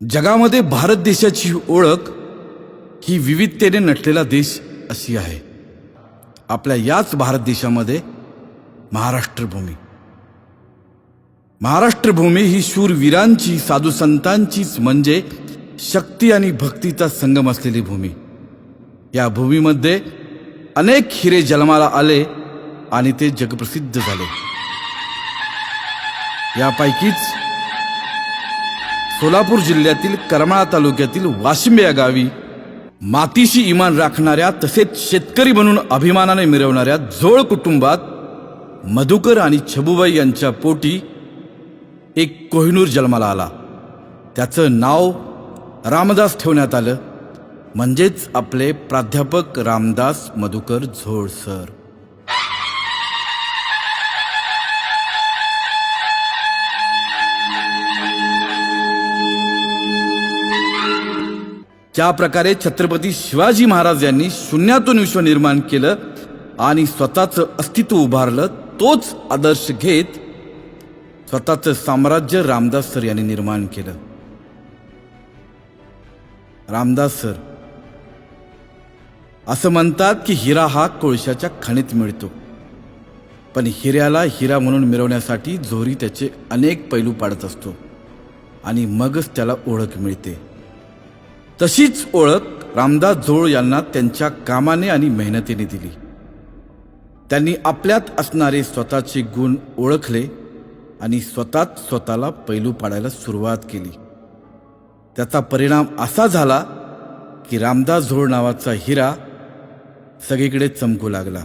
जगामध्ये भारत देशाची ओळख ही विविधतेने नटलेला देश अशी आहे. आपल्या याच भारत देशामध्ये महाराष्ट्रभूमी. महाराष्ट्रभूमी ही शूरवीरांची साधू संतांचीच म्हणजे शक्ती आणि भक्तीचा संगम असलेली भूमी. या भूमीमध्ये अनेक हिरे जन्माला आले आणि ते जगप्रसिद्ध झाले. यापैकीच सोलापूर जिल्ह्यातील करमाळा तालुक्यातील वाशिंबे या गावी मातीशी इमान राखणाऱ्या तसेच शेतकरी म्हणून अभिमानाने मिरवणाऱ्या जोळ कुटुंबात मधुकर आणि छबुबाई यांच्या पोटी एक कोहिनूर जन्माला आला. त्याचं नाव रामदास ठेवण्यात आलं. म्हणजेच आपले प्राध्यापक रामदास मधुकर झोळ सर ज्या प्रकारे छत्रपती शिवाजी महाराज यांनी शून्यातून विश्व निर्माण केलं आणि स्वतःचं अस्तित्व उभारलं तोच आदर्श घेत स्वतःचं साम्राज्य रामदास सर यांनी निर्माण केलं. रामदास सर असं म्हणतात की हिरा हा कोळशाच्या खाणीत मिळतो. पण हिऱ्याला हिरा म्हणून मिळवण्यासाठी जोरी त्याचे अनेक पैलू पाडत असतो आणि मगच त्याला ओळख मिळते. तशीच ओळख रामदास झोळ यांना त्यांच्या कामाने आणि मेहनतीने दिली. त्यांनी आपल्यात असणारे स्वतःचे गुण ओळखले आणि स्वतःच स्वतःला पैलू पाडायला सुरुवात केली. त्याचा परिणाम असा झाला की रामदास झोळ नावाचा हिरा सगळीकडे चमकू लागला.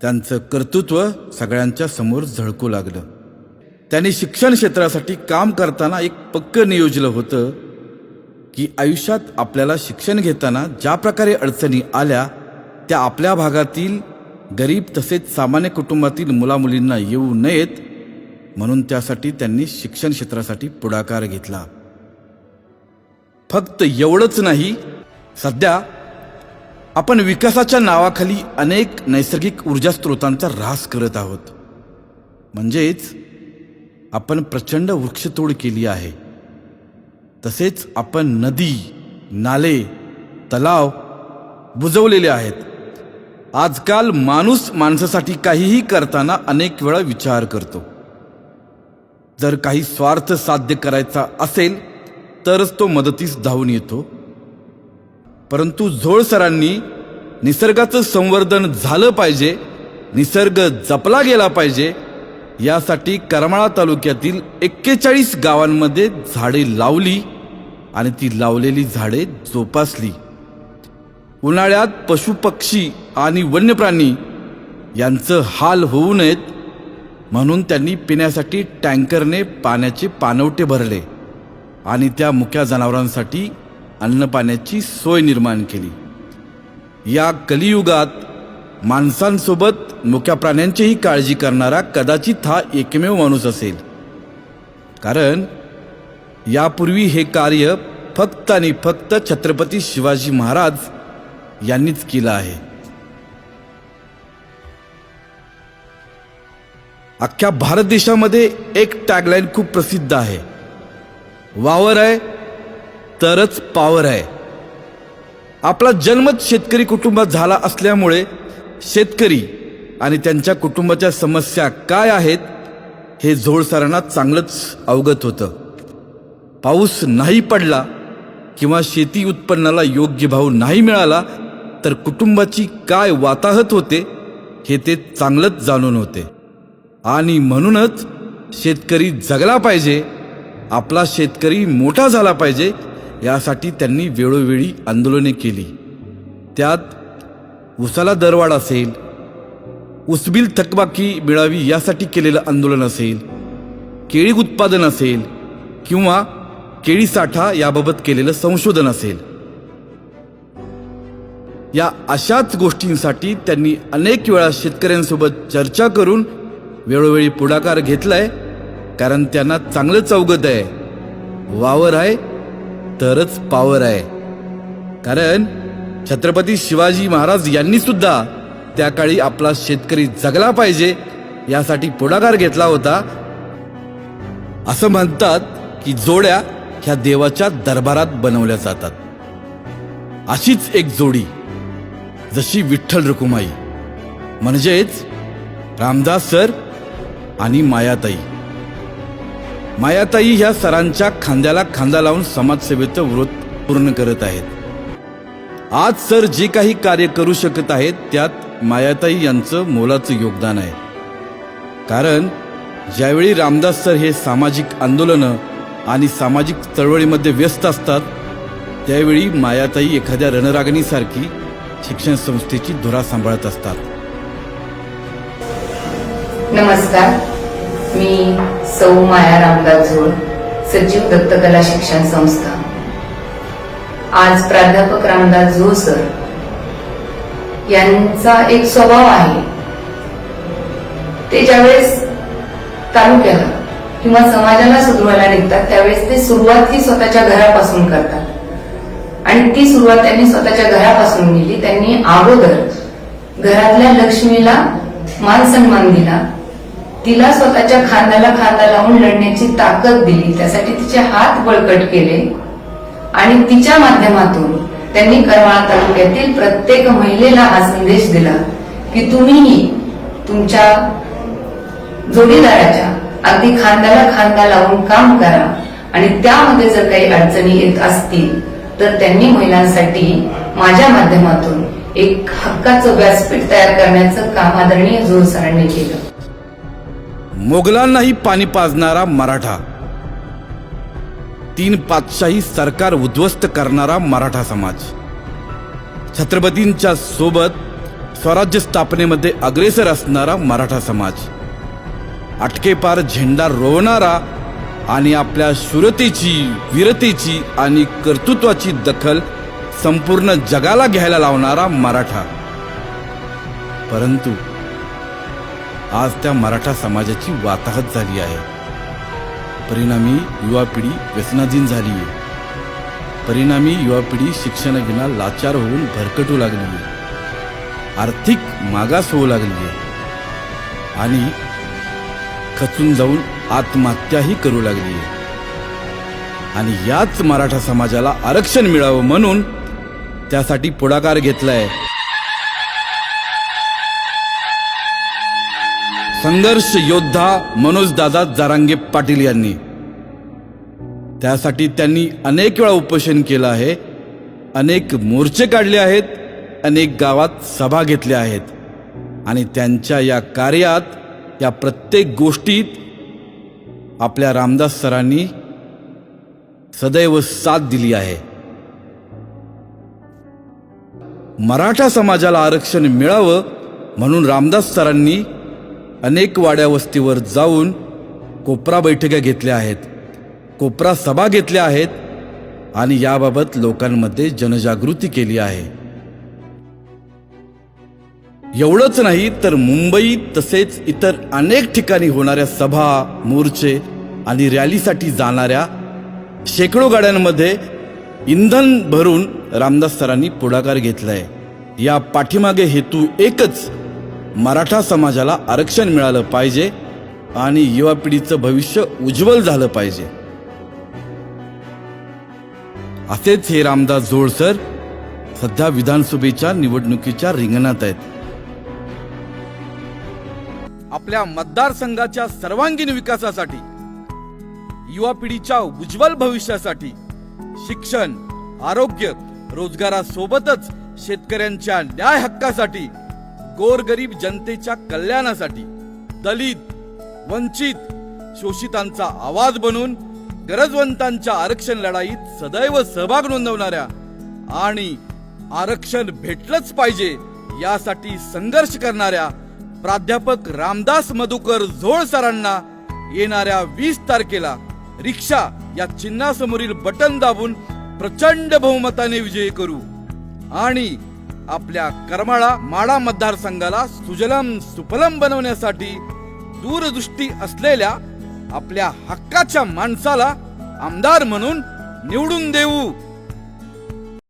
त्यांचं कर्तृत्व सगळ्यांच्या समोर झळकू लागलं. त्यांनी शिक्षण क्षेत्रासाठी काम करताना एक पक्क नियोजलं होतं की आयुष्यात आपल्याला शिक्षण घेताना ज्या प्रकारे अडचणी आल्या त्या आपल्या भागातील गरीब तसेच सामान्य कुटुंबातील मुलामुलींना येऊ नयेत म्हणून त्यासाठी त्यांनी शिक्षण क्षेत्रासाठी पुढाकार घेतला. फक्त एवढंच नाही सध्या आपण विकासाच्या नावाखाली अनेक नैसर्गिक ऊर्जा स्रोतांचा ऱ्हास करत आहोत. म्हणजेच आपण प्रचंड वृक्षतोड केली आहे. तसेच आपण नदी नाले तलाव बुजवलेले आहेत. आजकाल माणूस माणसासाठी काहीही करताना अनेक वेळा विचार करतो. जर काही स्वार्थ साध्य करायचा असेल तरच तो मदतीस धावून येतो. परंतु झोळ सरांनी निसर्गाचं संवर्धन झालं पाहिजे निसर्ग जपला गेला पाहिजे यासाठी करमाळा तालुक्यातील एक्केचाळीस गावांमध्ये झाडे लावली आणि ती लावलेली झाडे जोपासली. उन्हाळ्यात पशुपक्षी आणि वन्यप्राणी यांचं हाल होऊ नयेत म्हणून त्यांनी पिण्यासाठी टँकरने पाण्याचे पानवटे भरले आणि त्या मुक्या जनावरांसाठी अन्नपाण्याची सोय निर्माण केली. या कलियुगात माणसांसोबत मुक्या प्राण्यांचीही काळजी करणारा कदाचित हा एकमेव माणूस असेल. कारण यापूर्वी हे कार्य फक्त आणि फक्त छत्रपती शिवाजी महाराज यांनीच केलं आहे. अख्ख्या भारत देशामध्ये एक टॅगलाईन खूप प्रसिद्ध आहे. वावर आहे तरच पावर आहे. आपला जन्मच शेतकरी कुटुंबात झाला असल्यामुळे शेतकरी आणि त्यांच्या कुटुंबाच्या समस्या काय आहेत हे झोळसरांना चांगलंच अवगत होतं. पाऊस नाही पडला किंवा शेती उत्पन्नाला योग्य भाव नाही मिळाला तर कुटुंबाची काय वाताहत होते हे ते चांगलंच जाणून होते. आणि म्हणूनच शेतकरी जगला पाहिजे आपला शेतकरी मोठा झाला पाहिजे यासाठी त्यांनी वेळोवेळी आंदोलने केली. त्यात उसाला दरवाढ असेल उसबिल थकबाकी मिळावी यासाठी केलेलं आंदोलन असेल केळी उत्पादन असेल किंवा केळी साठा याबाबत केलेलं संशोधन असेल. या अशाच गोष्टींसाठी त्यांनी अनेक वेळा शेतकऱ्यांसोबत चर्चा करून वेळोवेळी पुढाकार घेतलाय कारण त्यांना चांगलं चौगत आहे. वावर आहे तरच पावर आहे. कारण छत्रपती शिवाजी महाराज यांनी सुद्धा त्या काळी आपला शेतकरी जगला पाहिजे यासाठी पुढाकार घेतला होता. असं म्हणतात की जोड्या ह्या देवाच्या दरबारात बनवल्या जातात. अशीच एक जोडी जशी विठ्ठल रुकुमाई. म्हणजेच रामदास सर आणि मायाताई. मायाताई ह्या सरांच्या खांद्याला खांदा लावून समाजसेवेचं व्रत पूर्ण करत आहेत. आज सर जे काही कार्य करू शकत आहेत त्यात मायाताई यांचं मोलाचं योगदान आहे. कारण ज्यावेळी रामदास सर हे सामाजिक आंदोलनं आणि सामाजिक चळवळीमध्ये व्यस्त असतात त्यावेळी मायाताई एखाद्या रणरागणीसारखी शिक्षण संस्थेची धुरा सांभाळत असतात. नमस्कार. मी सौ माया रामदास झोळ सचिव दत्तकला शिक्षण संस्था. आज प्राध्यापक रामदास जोसर यांचा एक स्वभाव आहे. ते ज्यावेळेस तालुक्याला किंवा समाजाला सुधरवायला निघतात त्यावेळेस ते सुरुवात ही स्वतःच्या घरापासून करतात. आणि ती सुरुवात त्यांनी स्वतःच्या घरापासून केली. त्यांनी अगोदर घरातल्या लक्ष्मीला मान सन्मान दिला. तिला स्वतःच्या खांद्याला खांदा लावून लढण्याची ताकद दिली. त्यासाठी तिचे हात बळकट केले. आणि तिच्या माध्यमातून त्यांनी करमाळा तालुक्यातील प्रत्येक महिलेला हा संदेश दिला की तुम्हीही तुमच्या जोडीदाराच्या अगदी खांद्याला खांदा लावून काम करा. आणि त्यामध्ये जर काही अडचणी येत असतील तर त्यांनी महिलांसाठी माझ्या माध्यमातून एक हक्काचं व्यासपीठ तयार करण्याचं काम आदरणीय जोर सरांनी केलं. मोगलांनाही पाणी पाजणारा मराठा. तीन पातशाही सरकार उद्ध्वस्त करणारा मराठा समाज. छत्रपतींच्या सोबत स्वराज्य स्थापनेमध्ये अग्रेसर असणारा मराठा समाज. अटकेपार झेंडा रोवणारा आणि आपल्या शूरतेची वीरतेची आणि कर्तृत्वाची दखल संपूर्ण जगाला घ्यायला लावणारा मराठा. परंतु आज त्या मराठा समाजाची वाताहत झाली आहे. परिणामी युवा पिढी व्यसनाधीन झाली आहे परिणामी युवा पिढी शिक्षणाविना लाचार होऊन भरकटू लागली आहे आर्थिक मागास होऊ लागली आहे आणि खचून जाऊन आत्महत्याही करू लागली आहे आणि याच मराठा समाजाला आरक्षण मिळावं म्हणून त्यासाठी पुढाकार घेतलाय. संघर्ष योद्धा मनोजदादा जारांगे पाटील यांनी. त्यासाठी त्यांनी अनेक वेळा उपोषण केलं आहे अनेक मोर्चे काढले आहेत अनेक गावात सभा घेतल्या आहेत. आणि त्यांच्या या कार्यात या प्रत्येक गोष्टीत आपल्या रामदास सरांनी सदैव साथ दिली आहे. मराठा समाजाला आरक्षण मिळावं म्हणून रामदास सरांनी अनेक वाड्यावस्तीवर जाऊन कोपरा बैठका घेतल्या आहेत. कोपरा सभा घेतल्या आहेत आणि याबाबत लोकांमध्ये जनजागृती केली आहे. एवढंच नाही तर मुंबई तसेच इतर अनेक ठिकाणी होणाऱ्या सभा मोर्चे आणि रॅलीसाठी जाणाऱ्या शेकडो गाड्यांमध्ये इंधन भरून रामदास सरांनी पुढाकार घेतलाय. या पाठीमागे हेतू एकच मराठा समाजाला आरक्षण मिळालं पाहिजे आणि युवा पिढीचं भविष्य उज्ज्वल झालं पाहिजे. असेच हे रामदास जोडसर सध्या विधानसभेच्या निवडणुकीच्या रिंगणात आहेत. आपल्या मतदारसंघाच्या सर्वांगीण विकासासाठी युवा पिढीच्या उज्ज्वल भविष्यासाठी शिक्षण आरोग्य रोजगारासोबतच शेतकऱ्यांच्या न्याय हक्कासाठी गोरगरीब जनतेच्या कल्याणासाठी दलित वंचित शोषितांचा आवाज बनून गरजवंतांच्या आरक्षण लढाईत सदैव सहभाग नोंदवणाऱ्या आणि आरक्षण भेटलंच पाहिजे यासाठी संघर्ष करणाऱ्या प्राध्यापक रामदास मधुकर झोळ सरांना येणाऱ्या वीस तारखेला रिक्षा या चिन्हासमोरील बटन दाबून प्रचंड बहुमताने विजयी करू. आणि आपल्या करमाळा माडा मतदारसंघाला सुजलम सुफलम बनवण्यासाठी दूरदृष्टी असलेल्या आपल्या हक्काच्या माणसाला आमदार म्हणून निवडून देऊ.